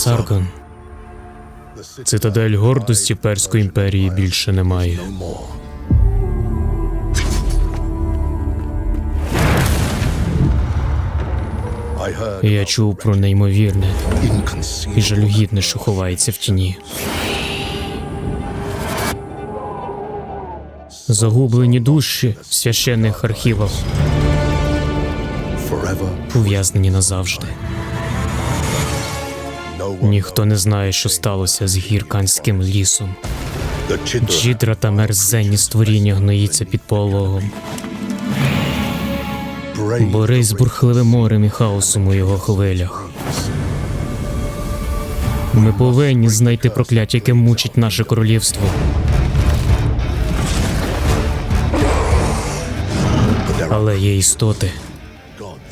Саргон, цитадель гордості Перської імперії більше немає. Я чув про неймовірне і жалюгідне, що ховається в тіні. Загублені душі в священних архівах, ув'язнені назавжди. Ніхто не знає, що сталося з гірканським лісом. Джідра та мерзенні створіння гноїться під пологом. Борись бурхливим морем і хаосом у його хвилях. Ми повинні знайти прокляття, яке мучить наше королівство. Але є істоти,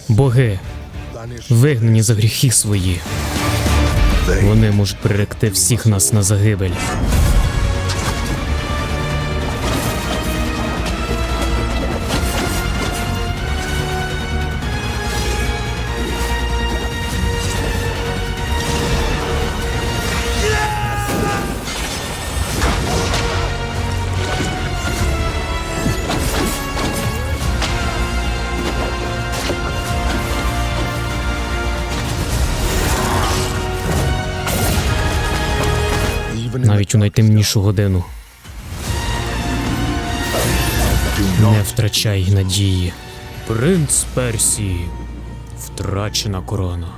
боги, вигнані за гріхи свої. Вони можуть приректи всіх нас на загибель. Навіть у найтемнішу годину. Не втрачай надії. Принц Персії. Втрачена корона.